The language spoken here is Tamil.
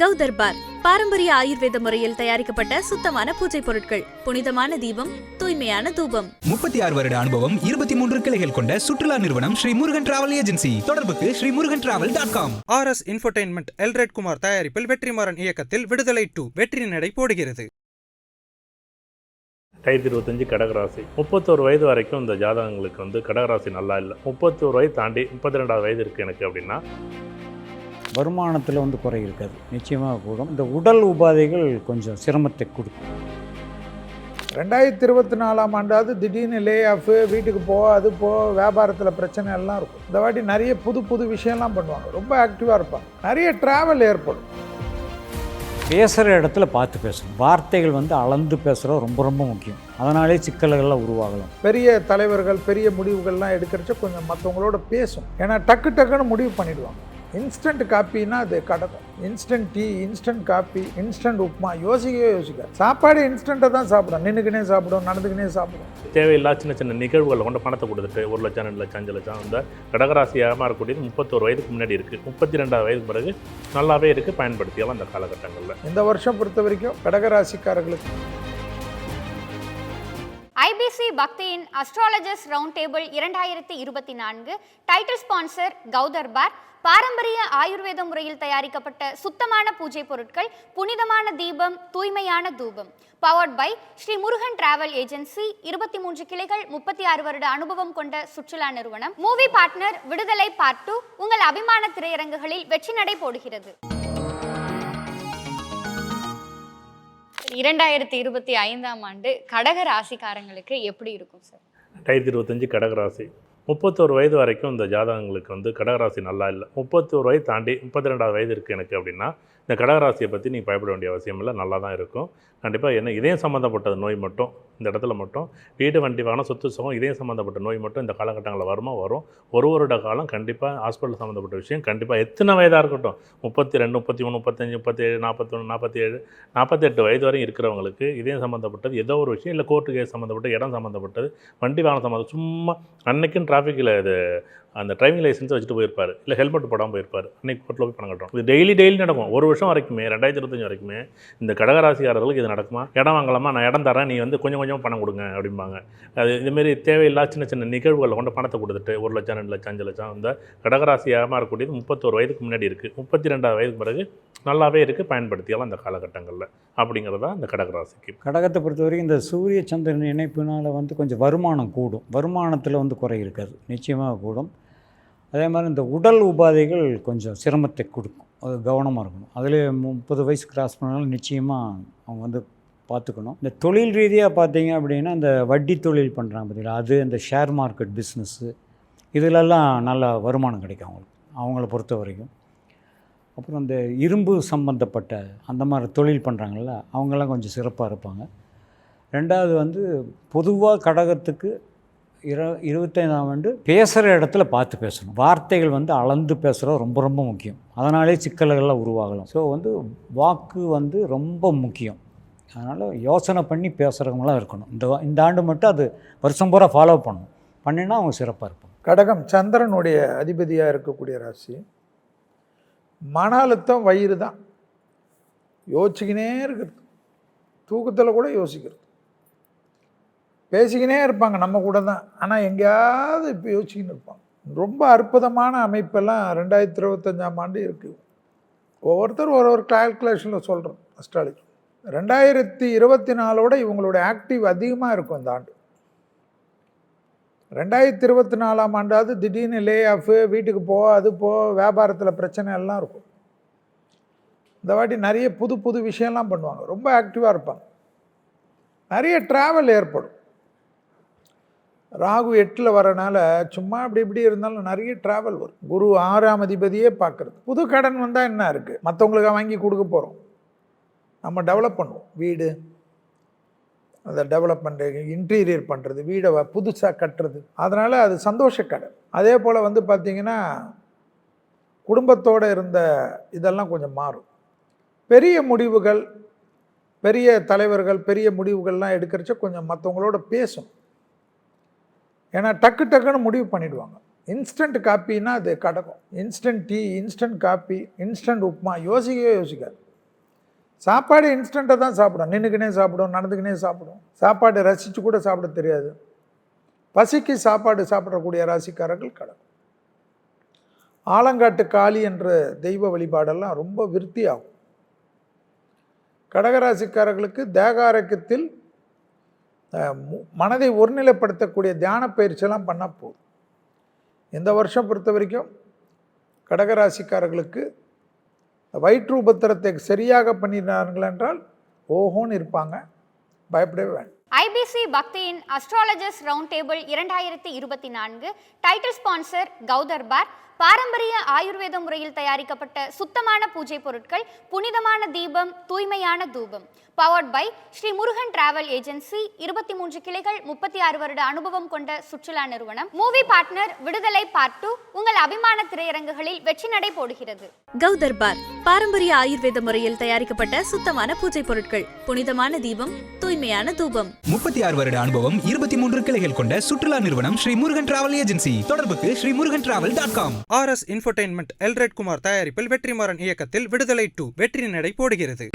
கௌதர்பார் பாரம்பரிய ஆயுர்வேத முறையில் தயாரிக்கப்பட்ட சுத்தமான பூஜை பொருட்கள். புனிதமான தீபம் தூய்மையான தூபம். முப்பத்தி ஆறு வருட அனுபவம் இருபத்தி மூன்று கிளைகள் கொண்ட சுற்றுலா நிறுவனம் ஸ்ரீ முருகன் டிராவல் ஏஜென்சி. தொடர்புக்கு Sri Murugan travel dot com. R S infotainment Elred Kumar தயாரிப்பில் வெற்றிமாறன் இயக்கத்தில் விடுதலை டூ வெற்றி நடை போடுகிறது. ரெண்டாயிரத்தி இருபத்தஞ்சு கடகராசி. முப்பத்தோரு வயது வரைக்கும் இந்த ஜாதகங்களுக்கு வந்து கடகராசி நல்லா இல்லை. முப்பத்தோரு வயது தாண்டி முப்பத்தி ரெண்டாவது வயது இருக்குது எனக்கு அப்படின்னா வருமானத்தில் வந்து குறை இருக்காது நிச்சயமாக கூடும் இந்த உடல் உபாதைகள் கொஞ்சம் சிரமத்தை கொடுக்கும். ரெண்டாயிரத்தி இருபத்தி நாலாம் ஆண்டாவது திடீர்னு லே ஆஃபு வீட்டுக்கு போ அது போ வியாபாரத்தில் பிரச்சனை எல்லாம் இருக்கும். இந்த வாட்டி நிறைய புது புது விஷயம்லாம் பண்ணுவாங்க. ரொம்ப ஆக்டிவாக இருப்பாங்க. நிறைய ட்ராவல் ஏற்படும். பேசுகிற இடத்துல பார்த்து பேசணும். வார்த்தைகள் வந்து அளந்து பேசுகிறது ரொம்ப ரொம்ப முக்கியம். அதனாலே சிக்கல்கள்லாம் உருவாகலாம். பெரிய தலைவர்கள் பெரிய முடிவுகள்லாம் எடுக்கிறச்ச கொஞ்சம் மற்றவங்களோட பேசும். ஏன்னா டக்கு டக்குன்னு முடிவு பண்ணிடுவாங்க. இன்ஸ்டன்ட் காப்பின்னா அது கடக்கும். Instant tea instant coffee instant upma. யோசிக்கவே யோசிக்காது. சாப்பாடு இன்ஸ்டண்ட்டாக தான் சாப்பிடும். நின்றுக்கினே சாப்பிடும் நடந்துக்கினே சாப்பிடும். தேவையில்லா சின்ன சின்ன நிகழ்வுகளை கொண்டு பணத்தை கொடுத்துட்டு ஒரு லட்சம் ரெண்டு லட்சம் அஞ்சு லட்சம் அந்த கடகராசியாக மாறக்கூடியது முப்பத்தோரு வயதுக்கு முன்னாடி இருக்குது முப்பத்தி ரெண்டாவது வயதுக்கு பிறகு நல்லாவே இருக்குது பயன்படுத்தியலாம் அந்த காலகட்டங்களில். இந்த வருஷம் பொறுத்த வரைக்கும் கடகராசிக்காரர்களுக்கு ஐபிசி பக்தியின் அஸ்ட்ராலஜர்ஸ் ரவுண்ட் டேபிள் இரண்டாயிரத்தி இருபத்தி நான்கு. டைட்டில் ஸ்பான்சர் கௌதர்பார் பாரம்பரிய ஆயுர்வேத முறையில் தயாரிக்கப்பட்ட சுத்தமான பூஜை பொருட்கள் புனிதமான தீபம் தூய்மையான தூபம். Powered by Sri Murugan travel agency இருபத்தி மூன்று கிளைகள் முப்பத்தி ஆறு வருட அனுபவம் கொண்ட சுற்றுலா நிறுவனம். Movie partner Viduthalai part two உங்கள் அபிமான திரையரங்குகளில் வெற்றி நடை போடுகிறது. இரண்டாயிரத்தி இருபத்தி ஐந்தாம் ஆண்டு கடக ராசிக்காரங்களுக்கு எப்படி இருக்கும் சார்? ரெண்டாயிரத்தி இருபத்தஞ்சு கடகராசி முப்பத்தோரு வயது வரைக்கும் இந்த ஜாதகங்களுக்கு வந்து கடகராசி நல்லா இல்லை. முப்பத்தோரு வயது தாண்டி முப்பத்தி ரெண்டாவது வயது இருக்குது எனக்கு அப்படின்னா இந்த கடகராசியை பற்றி நீங்கள் பயப்பட வேண்டிய அவசியம் இல்லை நல்லா தான் இருக்கும். கண்டிப்பாக என்ன இதயம் சம்மந்தப்பட்ட நோய் மட்டும் இந்த இடத்துல மட்டும் வீடு வண்டி வாகனம் சொத்து சுகம் இதயம் சம்மந்தப்பட்ட நோய் மட்டும் இந்த காலகட்டங்களில் வருமா? வரும். ஒரு வருட காலம் கண்டிப்பாக ஹாஸ்பிட்டல் சம்மந்தப்பட்ட விஷயம் கண்டிப்பாக எத்தனை வயதாக இருக்கட்டும் முப்பத்தி ரெண்டு முப்பத்தி மூணு முப்பத்தஞ்சு முப்பத்தேழு நாற்பத்தொன்று நாற்பத்தி ஏழு நாற்பத்தெட்டு வயது வரையும் இருக்கிறவங்களுக்கு இதயம் சம்மந்தப்பட்டது ஏதோ ஒரு விஷயம் இல்லை கோர்ட்டு கேஸ் சம்மந்தப்பட்ட இடம் சம்மந்தப்பட்டது வண்டி வாகனம் சம்மந்தம் சும்மா அன்னைக்குன்னு டிராஃபிக்கில் இது அந்த டிரைவிங் லைசன்ஸை வச்சுட்டு போயிருப்பார். இல்லை ஹெல்மெட் போடாமல் போயிருப்பார். அன்னைக்கு கோர்ட்டில் போய் பணம் கட்டுறோம். இது டெய்லி டெய்லி நடக்கும். ஒரு வருஷம் வரைக்குமே ரெண்டாயிரத்தி இருபத்தஞ்சு வரைக்குமே இந்த கடகராசிக்காரர்களுக்கு இது நடக்குமா? இடம் வாங்கலாமா? நான் இடம் தரேன். நீ வந்து கொஞ்சம் கொஞ்சம் பணம் கொடுங்க அப்படிம்பாங்க. அது இதுமாரி தேவையில்லா சின்ன சின்ன நிகழ்வுகளை கொண்டு பணத்தை கொடுத்துட்டு ஒரு லட்சம் ரெண்டு லட்சம் அஞ்சு லட்சம் இந்த கடகராசியாக மாறக்கூடியது முப்பத்தோரு வயதுக்கு முன்னாடி இருக்குது முப்பத்தி ரெண்டாவது வயதுக்கு பிறகு நல்லாவே இருக்குது பயன்படுத்தியலாம் அந்த காலகட்டங்களில் அப்படிங்கிறதா இந்த கடகராசிக்கு. கடகத்தை பொறுத்த வரைக்கும் இந்த சூரிய சந்திரன் இணைப்பினால் வந்து கொஞ்சம் வருமானம் கூடும். வருமானத்தில் வந்து குறை இருக்காது. நிச்சயமாக கூடும். அதே மாதிரி இந்த உடல் உபாதைகள் கொஞ்சம் சிரமத்தை கொடுக்கும். அது கவனமாக இருக்கணும். அதிலே முப்பது வயசு கிராஸ் பண்ணாலும் நிச்சயமாக அவங்க வந்து பார்த்துக்கணும். இந்த தொழில் ரீதியாக பார்த்தீங்க அப்படின்னா இந்த வட்டி தொழில் பண்ணுறாங்க பார்த்தீங்களா அது இந்த ஷேர் மார்க்கெட் பிஸ்னஸ்ஸு இதிலெல்லாம் நல்ல வருமானம் கிடைக்கும் அவங்களுக்கு. அவங்கள பொறுத்த வரைக்கும். அப்புறம் இந்த இரும்பு சம்மந்தப்பட்ட அந்த மாதிரி தொழில் பண்ணுறாங்கல்ல அவங்கெல்லாம் கொஞ்சம் சிறப்பாக இருப்பாங்க. ரெண்டாவது வந்து பொதுவாக கடகத்துக்கு இர இருபத்தைந்தாம் ஆண்டு பேசுகிற இடத்துல பார்த்து பேசணும். வார்த்தைகள் வந்து அளந்து பேசுகிறது ரொம்ப ரொம்ப முக்கியம். அதனாலே சிக்கல்கள்லாம் உருவாகலாம். ஸோ வந்து வாக்கு வந்து ரொம்ப முக்கியம். அதனால் யோசனை பண்ணி பேசுகிறவங்களாம் இருக்கணும். இந்த இந்த ஆண்டு மட்டும் அது வருஷம் பூரா ஃபாலோ பண்ணணும். பண்ணினா அவங்க சிறப்பாக இருப்பாங்க. கடகம் சந்திரனுடைய அதிபதியாக இருக்கக்கூடிய ராசி மன அழுத்தம் வயிறு தான். யோசிச்சுக்கினே இருக்கிறது. தூக்கத்தில் கூட யோசிக்கிறது. பேசிக்கினே இருப்பாங்க நம்ம கூட தான். ஆனால் எங்கேயாவது இப்போ யோசிச்சுக்கின்னு இருப்பாங்க. ரொம்ப அற்புதமான அமைப்பெல்லாம் ரெண்டாயிரத்தி இருபத்தஞ்சாம் ஆண்டு இருக்குது ஒவ்வொருத்தரும் ஒரு ஒரு கால்குலேஷனில் சொல்கிறோம் அஸ்ட்ராலஜி ரெண்டாயிரத்தி இருபத்தி நாலோட இவங்களோட ஆக்டிவ் அதிகமாக இருக்கும் இந்த ஆண்டு. ரெண்டாயிரத்தி இருபத்தி நாலாம் ஆண்டாவது திடீர்னு லே ஆஃபு வீட்டுக்கு போ அது போ வியாபாரத்தில் பிரச்சனை எல்லாம் இருக்கும். இந்த வாட்டி நிறைய புது புது விஷயம்லாம் பண்ணுவாங்க. ரொம்ப ஆக்டிவாக இருப்பாங்க. நிறைய ட்ராவல் ஏற்படும். ராகு எட்டில் வரனால சும்மா அப்படி இப்படி இருந்தாலும் நிறைய ட்ராவல் வரும். குரு ஆறாம் அதிபதியே பார்க்குறது. புது கடன் வந்தால் என்ன இருக்குது மற்றவங்களுக்கு வாங்கி கொடுக்க போகிறோம் நம்ம டெவலப் பண்ணுவோம். வீடு அதை டெவலப் பண்ணுறது இன்டீரியர் பண்ணுறது வீடை புதுசாக கட்டுறது. அதனால் அது சந்தோஷ கடன். அதே போல் வந்து பார்த்திங்கன்னா குடும்பத்தோடு இருந்த இதெல்லாம் கொஞ்சம் மாறும். பெரிய முடிவுகள் பெரிய தலைவர்கள் பெரிய முடிவுகள்லாம் எடுக்கிறச்ச கொஞ்சம் மற்றவங்களோட பேசும். ஏன்னா டக்கு டக்குன்னு முடிவு பண்ணிவிடுவாங்க இன்ஸ்டன்ட் காப்பின்னா அது கடக்கும். Instant tea instant coffee instant upma யோசிக்கவே யோசிக்காது. சாப்பாடு இன்ஸ்டண்ட்டாக தான் சாப்பிடும். நின்றுக்கினே சாப்பிடும் நடந்துக்கினே சாப்பிடும். சாப்பாடு ரசித்து கூட சாப்பிட தெரியாது. பசிக்கு சாப்பாடு சாப்பிடக்கூடிய ராசிக்காரர்கள் கடகம் ஆலங்காட்டு காளி என்ற தெய்வ வழிபாடெல்லாம் ரொம்ப விருத்தியாகும். கடகராசிக்காரர்களுக்கு தேகாரக்கத்தில் மனதை ஒருநிலைப்படுத்தக்கூடிய தியான பயிற்சியெல்லாம் பண்ணால் போதும். இந்த வருஷம் பொறுத்த வரைக்கும் கடகராசிக்காரர்களுக்கு வயிற்று உபத்திரத்தை சரியாக பண்ணினார்கள் என்றால் ஓஹோன்னு இருப்பாங்க. பயப்படவே வேண்டாம். ஐபிசி பக்தியின் அஸ்ட்ராலஜர்ஸ் ரவுண்ட் டேபிள் இரண்டாயிரத்தி இருபத்தி நான்கு டைட்டில் ஸ்பான்சர் கௌதர்பார் பாரம்பரிய ஆயுர்வேத முறையில் தயாரிக்கப்பட்ட சுத்தமான பூஜை பொருட்கள் புனிதமான தீபம் தூய்மையான தூபம். Powered by Sri Murugan travel agency இருபத்தி மூன்று கிளைகள் முப்பத்தி ஆறு வருட அனுபவம் கொண்ட சுற்றுலா நிறுவனம். Movie partner Viduthalai part two உங்கள் அபிமான திரையரங்குகளில் வெற்றி நடை போடுகிறது. கௌதர்பார் பாரம்பரிய ஆயுர்வேத முறையில் தயாரிக்கப்பட்ட சுத்தமான பூஜை பொருட்கள் புனிதமான தீபம் தூய்மையான தூபம். முப்பத்தி ஆறு வருட அனுபவம் இருபத்தி மூன்று கிளைகள் கொண்ட சுற்றுலா நிறுவனம் ஸ்ரீ முருகன் டிராவல் ஏஜென்சி. தொடர்புக்கு Sri Murugan travel dot com. R S infotainment Elred Kumar தயாரிப்பில் வெற்றிமாறன் இயக்கத்தில் விடுதலை டூ வெற்றி நடை போடுகிறது.